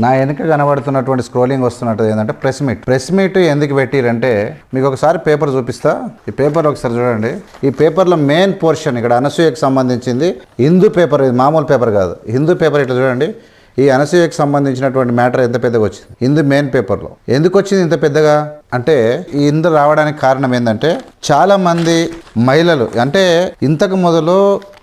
నా వెనుక కనబడుతున్నటువంటి స్క్రోలింగ్ వస్తున్నట్టు ఏంటంటే ప్రెస్ మీట్ ప్రెస్ మీట్ ఎందుకు పెట్టిరంటే మీకు ఒకసారి పేపర్ చూపిస్తా. ఈ పేపర్ ఒకసారి చూడండి. ఈ పేపర్లో మెయిన్ పోర్షన్ ఇక్కడ అనసూయకు సంబంధించింది హిందూ పేపర్ ఇది మామూలు పేపర్ కాదు. హిందూ పేపర్ ఇట్లా చూడండి. ఈ అనసూయకు సంబంధించినటువంటి మ్యాటర్ ఎంత పెద్దగా వచ్చింది? హిందూ మెయిన్ పేపర్లో ఎందుకు వచ్చింది ఇంత పెద్దగా? అంటే ఈ ఇందు రావడానికి కారణం ఏంటంటే చాలా మంది మహిళలు అంటే ఇంతకు మొదలు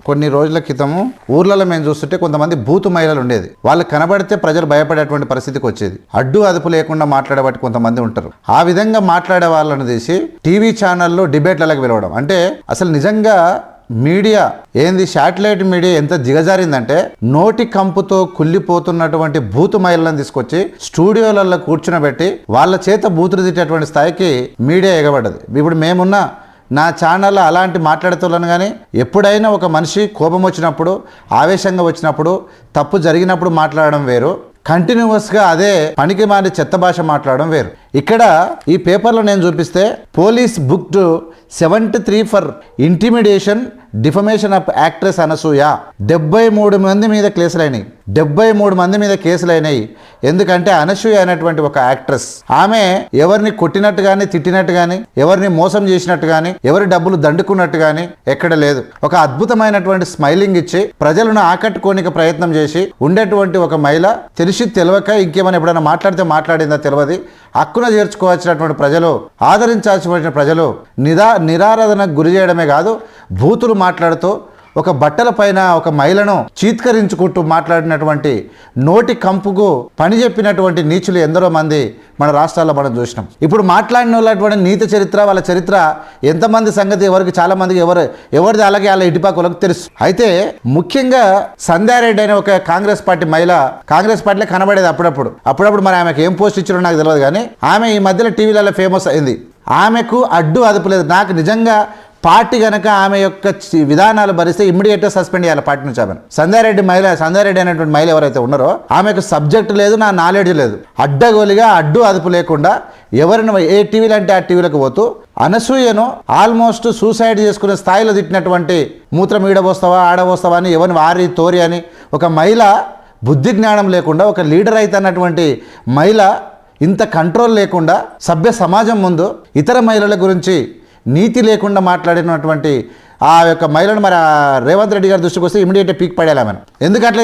కొన్ని రోజుల క్రితము ఊర్లలో మేము చూస్తుంటే కొంతమంది బూతు మహిళలు ఉండేది. వాళ్ళు కనబడితే ప్రజలు భయపడేటువంటి పరిస్థితికి వచ్చేది. అడ్డు అదుపు లేకుండా మాట్లాడేవాటి కొంతమంది ఉంటారు. ఆ విధంగా మాట్లాడే వాళ్ళని తీసి టీవీ ఛానల్లో డిబేట్లకు పిలవడం. అంటే అసలు నిజంగా మీడియా ఏంది శాటిలైట్ మీడియా ఎంత దిగజారిందంటే నోటి కంపుతో కుళ్ళిపోతున్నటువంటి బూతు మహిళలను తీసుకొచ్చి స్టూడియోలలో కూర్చునబెట్టి వాళ్ళ చేత బూతులు తిట్టేటువంటి స్థాయికి మీడియా ఎగబడ్డది. ఇప్పుడు మేమున్న నా ఛానల్లో అలాంటి మాట్లాడుతున్నాను కానీ ఎప్పుడైనా ఒక మనిషి కోపం వచ్చినప్పుడు ఆవేశంగా వచ్చినప్పుడు తప్పు జరిగినప్పుడు మాట్లాడడం వేరు. కంటిన్యూస్గా అదే పనికి మారి చెత్త భాష మాట్లాడడం వేరు. ఇక్కడ ఈ పేపర్లో నేను చూపిస్తే police book seventy three for intimidation defamation of actress Anasuya. డెబ్బై మూడు మంది మీద కేసులైనాయి. డెబ్బై మూడు మంది మీద కేసులైనాయి. ఎందుకంటే అనసూయ అనేటువంటి ఒక యాక్ట్రెస్. ఆమె ఎవరిని కొట్టినట్టు కానీ తిట్టినట్టు కానీ ఎవరిని మోసం చేసినట్టు కానీ ఎవరి డబ్బులు దండుకున్నట్టు కానీ ఎక్కడ లేదు. ఒక అద్భుతమైనటువంటి స్మైలింగ్ ఇచ్చి ప్రజలను ఆకట్టుకోనికి ప్రయత్నం చేసి ఉండేటువంటి ఒక మహిళ తెలిసి తెలియక ఇంకేమైనా ఎప్పుడైనా మాట్లాడితే మాట్లాడిందా తెలియదు. హక్కున చేర్చుకోవాల్సినటువంటి ప్రజలు ఆదరించాల్సిన ప్రజలు నిదా నిరారాధనకు గురి చేయడమే కాదు భూతులు మాట్లాడుతూ ఒక బట్టల పైన ఒక మహిళను చీత్కరించుకుంటూ మాట్లాడినటువంటి నోటి కంపుకు పని చెప్పినటువంటి నీచులు ఎందరో మంది మన రాష్ట్రాల్లో మనం చూసినాం. ఇప్పుడు మాట్లాడిన వాళ్ళటువంటి నీతి చరిత్ర వాళ్ళ చరిత్ర ఎంతమంది సంగతి ఎవరికి చాలా మందికి ఎవరు ఎవరిది అలాగే వాళ్ళ ఇటుపాకులకు తెలుసు. అయితే ముఖ్యంగా సంధ్యారెడ్డి అనే ఒక కాంగ్రెస్ పార్టీ మహిళ కాంగ్రెస్ పార్టీలో కనబడేది అప్పుడప్పుడు. అప్పుడప్పుడు మరి ఆమెకు ఏం పోస్ట్ ఇచ్చారో నాకు తెలియదు కానీ ఆమె ఈ మధ్యలో టీవీలలో ఫేమస్ అయింది. ఆమెకు అడ్డు అదుపు లేదు. నాకు నిజంగా పార్టీ కనుక ఆమె యొక్క చి- విధానాలు భరిస్తే ఇమ్మీడియట్గా సస్పెండ్ చేయాలి పార్టీ నుంచి ఆమెను. సంధ్యారెడ్డి మహిళ సంధ్యారెడ్డి అనేటువంటి మహిళ ఎవరైతే ఉన్నారో ఆమెకు సబ్జెక్ట్ లేదు నా నాలెడ్జ్ లేదు. అడ్డగోలిగా అడ్డు అదుపు లేకుండా ఎవరిని ఏ టీవీలు అంటే ఆ టీవీలకు పోతూ అనసూయను ఆల్మోస్ట్ సూసైడ్ చేసుకునే స్థాయిలో తిట్టినటువంటి మూత్రం ఈడబోస్తావా ఆడబోస్తావా అని ఎవరిని వారి తోరి అని ఒక మహిళ బుద్ధి జ్ఞానం లేకుండా ఒక లీడర్ అయితే అన్నటువంటి మహిళ ఇంత కంట్రోల్ లేకుండా సభ్య సమాజం ముందు ఇతర మహిళల గురించి నీతి లేకుండా మాట్లాడినటువంటి ఆ యొక్క మహిళను మరి రేవంత్ రెడ్డి గారి దృష్టికి వస్తే ఇమీడియట్గా పీక్ పడేలా మనం ఎందుకు అట్లా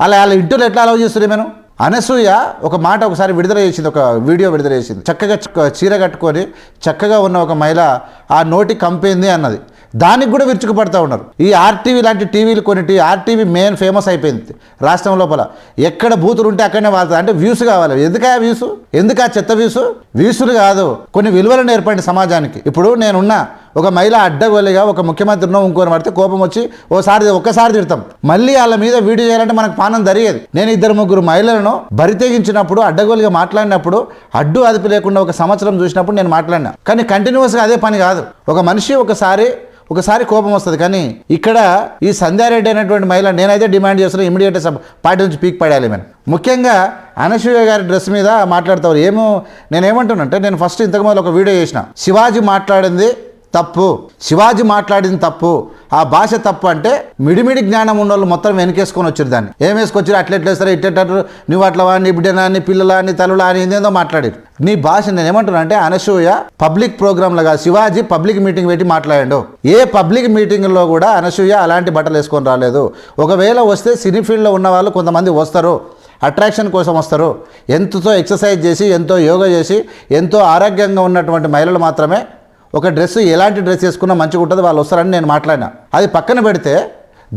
అలా వాళ్ళ ఇంటర్లో ఎట్లా అలవ్ చేస్తుంది మనం అనసూయ ఒక మాట ఒకసారి విడుదల చేసింది ఒక వీడియో విడుదల చేసింది. చక్కగా చీర కట్టుకొని చక్కగా ఉన్న ఒక మహిళ ఆ నోటి కంపేంది అన్నది. దానికి కూడా విరుచుకుపడతా ఉన్నారు. ఈ ఆర్టీవీ లాంటి టీవీలు కొన్నిటి ఆర్టీవీ మెయిన్ ఫేమస్ అయిపోయింది రాష్ట్రం లోపల. ఎక్కడ బూతులు ఉంటే అక్కడనే వాళ్తాయి అంటే వ్యూస్ కావాలి. ఎందుకా వ్యూస్? ఎందుకా చెత్త వ్యూస్? వ్యూసులు కాదు. కొన్ని విలువలు నేర్పండి సమాజానికి. ఇప్పుడు నేనున్నా ఒక మహిళ అడ్డగోలిగా ఒక ముఖ్యమంత్రినో ఇంకోని పడితే కోపం వచ్చి ఓసారి ఒక్కసారి తిడతాం. మళ్ళీ వాళ్ళ మీద వీడియో చేయాలంటే మనకు పానం జరిగేది నేను ఇద్దరు ముగ్గురు మహిళలను బరితెగించినప్పుడు అడ్డగోలిగా మాట్లాడినప్పుడు అడ్డు అదుపు లేకుండా ఒక సంవత్సరం చూసినప్పుడు నేను మాట్లాడినా. కానీ కంటిన్యూస్గా అదే పని కాదు. ఒక మనిషి ఒకసారి ఒకసారి కోపం వస్తుంది కానీ ఇక్కడ ఈ సంధ్యారెడ్డి అనేటువంటి మహిళ నేనైతే డిమాండ్ చేస్తున్నా ఇమీడియట్ పార్టీ నుంచి పీక్ పడేయాలి మేము ముఖ్యంగా అనసూయ గారి డ్రెస్ మీద మాట్లాడతారు ఏమో నేను అంటే నేను ఫస్ట్ ఇంతకు ఒక వీడియో చేసిన. శివాజీ మాట్లాడింది తప్పు. శివాజీ మాట్లాడింది తప్పు. ఆ భాష తప్పు అంటే మిడిమిడి జ్ఞానం ఉన్న వాళ్ళు మొత్తం వెనకేసుకొని వచ్చారు దాన్ని. ఏం వేసుకొచ్చారు? అట్లెట్లేస్తారు ఇట్టేటారు నువ్వు అట్లవా నీ బిడ్డనా నీ పిల్లలా నీ తల్లులా అని ఏందేందో మాట్లాడారు. నీ భాష నేను ఏమంటున్నా అంటే అనసూయ పబ్లిక్ ప్రోగ్రాంలుగా శివాజీ పబ్లిక్ మీటింగ్ పెట్టి మాట్లాడాడు. ఏ పబ్లిక్ మీటింగ్లో కూడా అనసూయ అలాంటి బట్టలు వేసుకొని రాలేదు. ఒకవేళ వస్తే సినీ ఫీల్డ్లో ఉన్న వాళ్ళు కొంతమంది వస్తారు. అట్రాక్షన్ కోసం వస్తారు. ఎంతో ఎక్సర్సైజ్ చేసి ఎంతో యోగా చేసి ఎంతో ఆరోగ్యంగా ఉన్నటువంటి మహిళలు మాత్రమే ఒక డ్రెస్ ఎలాంటి డ్రెస్ వేసుకున్నా మంచిగా ఉంటుంది వాళ్ళు వస్తారని నేను మాట్లాడినా. అది పక్కన పెడితే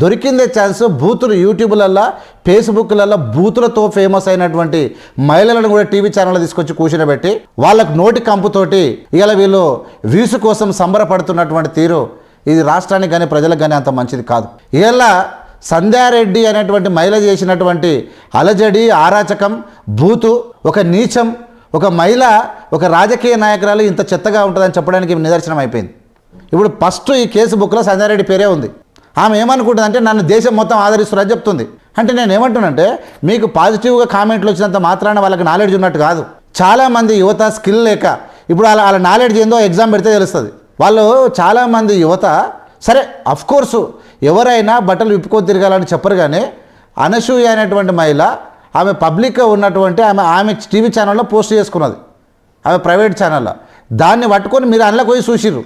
దొరికిందే ఛాన్స్ బూతులు యూట్యూబ్లల్లో ఫేస్బుక్లలో బూతులతో ఫేమస్ అయినటువంటి మహిళలను కూడా టీవీ ఛానల్ తీసుకొచ్చి కూర్చునబెట్టి వాళ్ళకు నోటి కంపుతోటి ఇవాళ వీళ్ళు వ్యూస్ కోసం సంబరపడుతున్నటువంటి తీరు ఇది రాష్ట్రానికి కానీ ప్రజలకు కానీ అంత మంచిది కాదు. ఇలా సంధ్యారెడ్డి అనేటువంటి మహిళ చేసినటువంటి అలజడి ఆరాచకం బూతు ఒక నీచం ఒక మహిళ ఒక రాజకీయ నాయకురాలు ఇంత చెత్తగా ఉంటుందని చెప్పడానికి నిదర్శనం అయిపోయింది. ఇప్పుడు ఫస్ట్ ఈ కేసు బుక్లో సంజారెడ్డి పేరే ఉంది. ఆమె ఏమనుకుంటుందంటే నన్ను దేశం మొత్తం ఆదరిస్తున్నారని చెప్తుంది. అంటే నేను ఏమంటున్నానంటే మీకు పాజిటివ్గా కామెంట్లు వచ్చినంత మాత్రాన వాళ్ళకి నాలెడ్జ్ ఉన్నట్టు కాదు. చాలామంది యువత స్కిల్ లేక ఇప్పుడు వాళ్ళ వాళ్ళ నాలెడ్జ్ ఏందో ఎగ్జామ్ పెడితే తెలుస్తుంది. వాళ్ళు చాలామంది యువత సరే అఫ్ కోర్సు ఎవరైనా బట్టలు విప్పుకొని తిరగాలని చెప్పరు కానీ అనసూయ అనేటువంటి మహిళ ఆమె పబ్లిక్గా ఉన్నటువంటి ఆమె ఆమె టీవీ ఛానల్లో పోస్ట్ చేసుకున్నది. ఆమె ప్రైవేట్ ఛానల్లో. దాన్ని పట్టుకొని మీరు అందులోకి పోయి చూసిర్రు.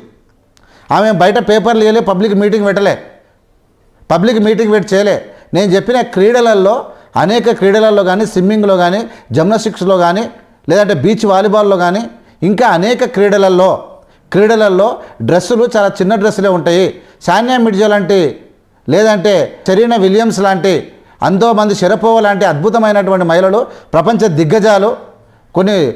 ఆమె బయట పేపర్లు వేయలే పబ్లిక్ మీటింగ్ పెట్టలే. పబ్లిక్ మీటింగ్ పెట్టి చేయలే. నేను చెప్పిన క్రీడలలో అనేక క్రీడలలో కానీ స్విమ్మింగ్లో కానీ జిమ్నాస్టిక్స్లో కానీ లేదంటే బీచ్ వాలీబాల్లో కానీ ఇంకా అనేక క్రీడలలో క్రీడలలో డ్రెస్సులు చాలా చిన్న డ్రెస్సులే ఉంటాయి. సానియా మిర్జా లాంటి లేదంటే సెరీనా విలియమ్స్ లాంటి ఎంతో మంది లాంటి అద్భుతమైనటువంటి మహిళలు ప్రపంచ దిగ్గజాలు కొన్ని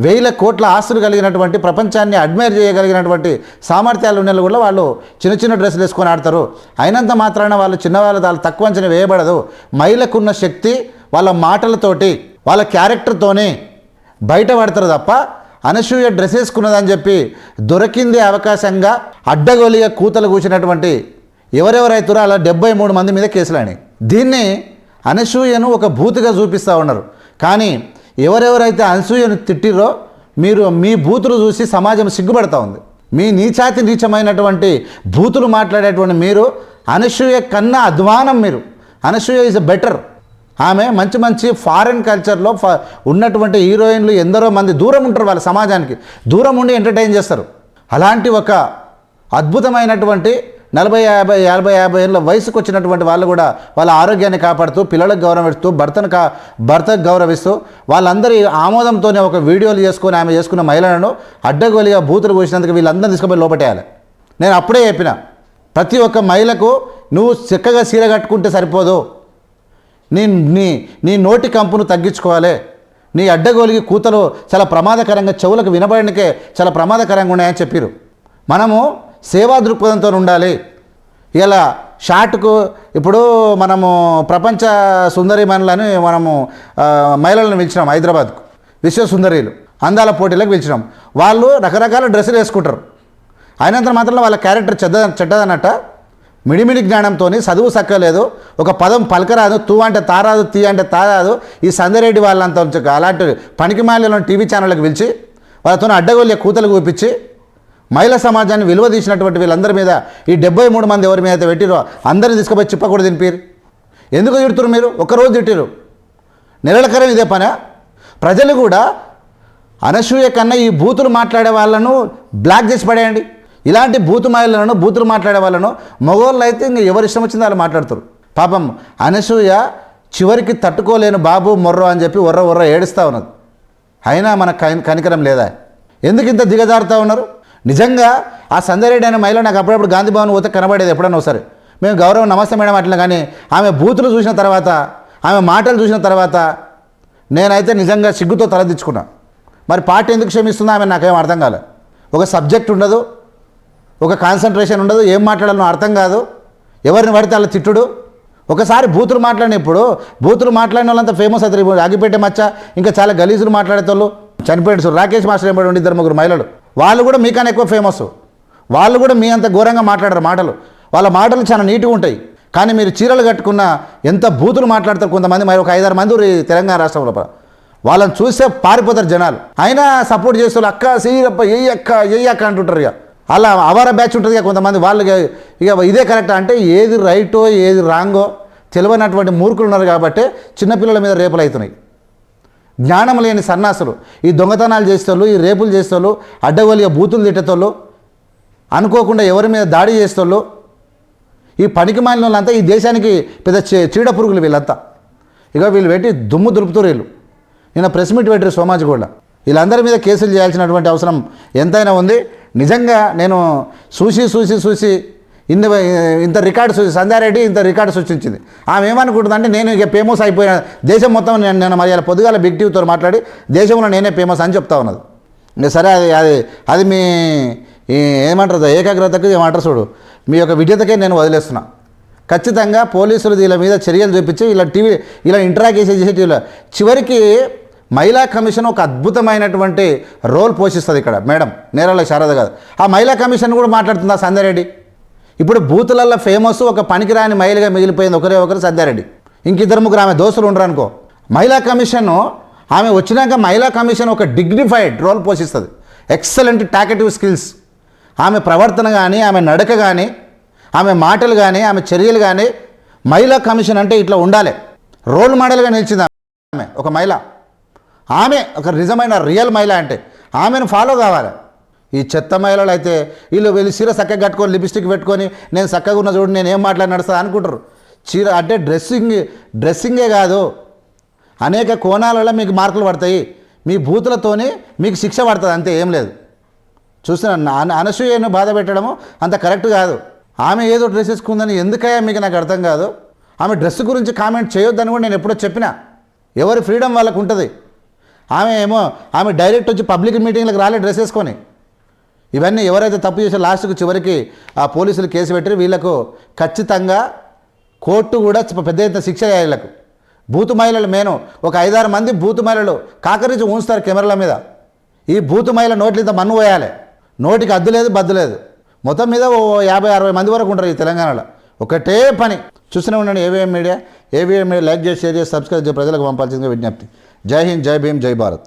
వేల కోట్ల ఆస్తులు కలిగినటువంటి ప్రపంచాన్ని అడ్మైర్ చేయగలిగినటువంటి సామర్థ్యాలు ఉన్న కూడా వాళ్ళు చిన్న చిన్న డ్రెస్సులు వేసుకొని ఆడతారు. అయినంత మాత్రాన వాళ్ళు చిన్నవాళ్ళు వాళ్ళు తక్కువ అంచనా వేయబడదు. మహిళకున్న శక్తి వాళ్ళ మాటలతోటి వాళ్ళ క్యారెక్టర్తోనే బయటపడతారు తప్ప అనసూయ డ్రెస్ వేసుకున్నదని చెప్పి దొరికింది అవకాశంగా అడ్డగోలిగా కూతలు కూర్చున్నటువంటి ఎవరెవరైతారో? అలా డెబ్బై మూడు మంది మీద కేసులని దీన్ని అనసూయను ఒక భూతిగా చూపిస్తూ ఉన్నారు. కానీ ఎవరెవరైతే అనసూయను తిట్టిరో మీరు మీ బూతులు చూసి సమాజం సిగ్గుపడతా ఉంది. మీ నీచాతి నీచమైనటువంటి బూతులు మాట్లాడేటువంటి మీరు అనసూయ కన్నా అధ్వానం మీరు. అనసూయ ఈజ్ బెటర్ ఆమె మంచి మంచి ఫారెన్ కల్చర్లో ఫ ఉన్నటువంటి హీరోయిన్లు ఎందరో మంది దూరం ఉంటారు వాళ్ళ సమాజానికి. దూరం ఉండి ఎంటర్టైన్ చేస్తారు. అలాంటి ఒక అద్భుతమైనటువంటి నలభై యాభై యాభై యాభై ఏళ్ళ వయసుకు వచ్చినటువంటి వాళ్ళు కూడా వాళ్ళ ఆరోగ్యాన్ని కాపాడుతూ పిల్లలకు గౌరవిస్తూ భర్తను కా భర్తకు గౌరవిస్తూ వాళ్ళందరి ఆమోదంతోనే ఒక వీడియోలు చేసుకొని ఆమె చేసుకున్న మహిళలను అడ్డగోలిగా బూతులు పోసినందుకు వీళ్ళందరూ తీసుకుపోయి లోపటేయాలి. నేను అప్పుడే చెప్పిన ప్రతి ఒక్క మహిళకు నువ్వు చక్కగా సీర కట్టుకుంటే సరిపోదు. నీ నీ నీ నోటి కంపును తగ్గించుకోవాలి. నీ అడ్డగోలికి కూతలు చాలా ప్రమాదకరంగా చెవులకు వినబడనికే చాలా ప్రమాదకరంగా ఉన్నాయని చెప్పారు. మనము సేవా దృక్పథంతో ఉండాలి. ఇలా షార్ట్కు ఇప్పుడు మనము ప్రపంచ సుందరి మహిళలని మనము మహిళలను పిలిచినాం హైదరాబాద్కు. విశ్వ సుందరీలు. అందాల పోటీలకు పిలిచినాం. వాళ్ళు రకరకాల డ్రెస్సులు వేసుకుంటారు. అయినంత మాత్రం వాళ్ళ క్యారెక్టర్ చెడ్డ చెడ్డదన్నట్ట. మిడిమిడి జ్ఞానంతో చదువు సక్కలేదు. ఒక పదం పలకరాదు. తూ అంటే తారాదు తీ అంటే తారాదు. ఈ సందరెడ్డి వాళ్ళంతా అలాంటి పనికి మాలిన టీవీ ఛానళ్ళకి పిలిచి వాళ్ళతో అడ్డగోళ్ళ కూతలు కూపించి మహిళా సమాజాన్ని విలువ తీసినటువంటి వీళ్ళందరి మీద ఈ డెబ్బై మూడు మంది ఎవరి మీద అయితే పెట్టిరో అందరిని తీసుకుపోయి చిప్పకూడదు తినిపిరు. ఎందుకు తిడుతురు మీరు? ఒక్కరోజు తిట్టిరు నిరళకరం ఇదే పనా. ప్రజలు కూడా అనసూయ కన్నా ఈ బూతులు మాట్లాడే వాళ్ళను బ్లాక్ చేసి పడేయండి. ఇలాంటి బూతు మహిళలను బూతులు మాట్లాడే వాళ్ళను మగవాళ్ళు అయితే ఇంక ఎవరు ఇష్టం వచ్చిందో వాళ్ళు మాట్లాడుతారు. పాపం అనసూయ చివరికి తట్టుకోలేను బాబు మొర్రో అని చెప్పి ఒర్ర ఒర్ర ఏడుస్తూ ఉన్నది. అయినా మన కనికరం లేదా? ఎందుకు ఇంత దిగజారుతూ ఉన్నారు? నిజంగా ఆ సందరెడ్డి అనే మహిళ నాకు అప్పుడప్పుడు గాంధీ భవన్ పోతే కనబడేది ఎప్పుడన్నా ఒకసారి. మేము గౌరవం నమస్తే మేడం అట్లా కానీ ఆమె బూతులు చూసిన తర్వాత ఆమె మాటలు చూసిన తర్వాత నేనైతే నిజంగా సిగ్గుతో తలదించుకున్నా మరి పార్టీ ఎందుకు క్షమిస్తుందో ఆమె నాకేం అర్థం కాలే. ఒక సబ్జెక్ట్ ఉండదు ఒక కాన్సన్ట్రేషన్ ఉండదు ఏం మాట్లాడాలో అర్థం కాదు. ఎవరిని పడితే అలా తిట్టుడు. ఒకసారి బూతులు మాట్లాడినప్పుడు బూతులు మాట్లాడిన వాళ్ళంతా ఫేమస్ అవుతారు ఇప్పుడు మచ్చ ఇంకా చాలా గలీజులు మాట్లాడేటోళ్ళు. చనిపోయాడు. రాకేష్ మాస్టర్ ఎంబడి ఉండి ఇద్దరు ముగ్గురు మహిళలు. వాళ్ళు కూడా మీకన్నా ఎక్కువ ఫేమస్ వాళ్ళు కూడా మీ అంత ఘోరంగా మాట్లాడరు మాటలు. వాళ్ళ మాటలు చాలా నీట్గా ఉంటాయి. కానీ మీరు చీరలు కట్టుకున్న ఎంత బూతులు మాట్లాడతారు కొంతమంది? మరి ఒక ఐదారు మంది ఈ తెలంగాణ రాష్ట్రంలో వాళ్ళని చూస్తే పారిపోతారు జనాలు. అయినా సపోర్ట్ చేస్తారు అక్క సీరప్ప ఏ అక్క ఏ అక్క అంటుంటారు ఇక. అలా అవార బ్యాచ్ ఉంటుంది ఇక కొంతమంది. వాళ్ళకి ఇక ఇదే కరెక్ట్ అంటే ఏది రైటో ఏది రాంగో తెలియనటువంటి మూర్ఖులు ఉన్నారు కాబట్టి చిన్నపిల్లల మీద రేపులు అవుతున్నాయి. జ్ఞానం లేని సన్నాసులు. ఈ దొంగతనాలు చేసేవాళ్ళు ఈ రేపులు చేసేవాళ్ళు అడ్డగోలిగా బూతులు తిట్టేటోళ్ళు అనుకోకుండా ఎవరి మీద దాడి చేసేవాళ్ళు ఈ పనికి మాలిన వాళ్ళంతా ఈ దేశానికి పెద్ద చీడ పురుగులు వీళ్ళంతా. ఇక వీళ్ళు పెట్టి దుమ్ము దులుపుతారు వీళ్ళు. నిన్న ప్రెస్ మీట్ పెట్టారు సోమాజిగూడ వీళ్ళందరి మీద కేసులు చేయాల్సినటువంటి అవసరం ఎంతైనా ఉంది. నిజంగా నేను చూసి చూసి చూసి ఇన్ని ఇంత రికార్డ్స్ సంధ్యారెడ్డి ఇంత రికార్డు సృష్టించింది ఆమె ఏమనుకుంటుందంటే నేను ఇక ఫేమస్ అయిపోయిన దేశం మొత్తం నేను నేను మరి ఇలా పొద్దుగాల బిగ్ టీవీతో మాట్లాడి దేశంలో నేనే ఫేమస్ అని చెప్తా ఉన్నది. ఇంకా సరే అది అది అది మీ ఏమంటారు ఏకాగ్రతకు ఏమంటారు చూడు. మీ యొక్క విద్యతకే నేను వదిలేస్తున్నా. ఖచ్చితంగా పోలీసులు వీళ్ళ మీద చర్యలు చూపించి ఇలా టీవీ ఇలా ఇంటరాగేషన్ చేసే టీవీలో చివరికి మహిళా కమిషన్ ఒక అద్భుతమైనటువంటి రోల్ పోషిస్తుంది ఇక్కడ. మేడం నేరాల శారద కాదు ఆ మహిళా కమిషన్ కూడా మాట్లాడుతుందా సంధ్యారెడ్డి ఇప్పుడు బూతులల్లో ఫేమస్ ఒక పనికిరాని మహిళగా మిగిలిపోయింది ఒకరే ఒకరు సంధ్యారెడ్డి. ఇంకిద్దరు ముగ్గురు ఆమె దోస్తులు ఉండరు అనుకో. మహిళా కమిషన్ ఆమె వచ్చినాక మహిళా కమిషన్ ఒక డిగ్నిఫైడ్ రోల్ పోషిస్తుంది. ఎక్సలెంట్ టాకెటివ్ స్కిల్స్ ఆమె ప్రవర్తన కానీ ఆమె నడక కానీ ఆమె మాటలు కానీ ఆమె చర్యలు కానీ మహిళా కమిషన్ అంటే ఇట్లా ఉండాలి. రోల్ మోడల్గా నిలిచింది ఆమె ఒక మహిళ. ఆమె ఒక నిజమైన రియల్ మహిళ అంటే. ఆమెను ఫాలో కావాలి. ఈ చెత్త మహిళలు అయితే వీళ్ళు వీళ్ళు చీర చక్కగా కట్టుకొని లిప్స్టిక్ పెట్టుకొని నేను చక్కగా ఉన్న చూడు నేను ఏం మాట్లాడి నడుస్తా అనుకుంటారు. చీర అంటే డ్రెస్సింగ్ డ్రెస్సింగే కాదు. అనేక కోణాలలో మీకు మార్కులు పడతాయి. మీ బూతులతోనే మీకు శిక్ష పడుతుంది అంతే ఏం లేదు. చూసిన అనసూయను బాధ పెట్టడము అంత కరెక్ట్ కాదు. ఆమె ఏదో డ్రెస్ వేసుకుందని ఎందుకయ్యా మీకు నాకు అర్థం కాదు? ఆమె డ్రెస్ గురించి కామెంట్ చేయొద్దని కూడా నేను ఎప్పుడో చెప్పిన. ఎవరి ఫ్రీడమ్ వాళ్ళకు ఉంటుంది. ఆమె ఏమో ఆమె డైరెక్ట్ వచ్చి పబ్లిక్ మీటింగ్లకు రాలే డ్రెస్ వేసుకొని. ఇవన్నీ ఎవరైతే తప్పు చేసే లాస్ట్కు చివరికి ఆ పోలీసులు కేసు పెట్టి వీళ్ళకు ఖచ్చితంగా కోర్టు కూడా పెద్ద ఎత్తున శిక్ష వీళ్ళకు బూతు మహిళలు మేను ఒక ఐదారు మంది బూతు మహిళలు కాకరించి ఉంచుతారు కెమెరాల మీద. ఈ బూతు మహిళ నోట్లింత మన్ను పోయాలి. నోటికి అద్దు లేదు బద్దు లేదు. మొత్తం మీద ఓ యాభై అరవై మంది వరకు ఉంటారు ఈ తెలంగాణలో. ఒకటే పని. చూస్తూనే ఉండండి AVM media AVM media like చేసి షేర్ చేసి సబ్స్క్రైబ్ చేసి ప్రజలకు పంపాల్సిందిగా విజ్ఞప్తి. జై హింద్ జై భీమ్ జై భారత్.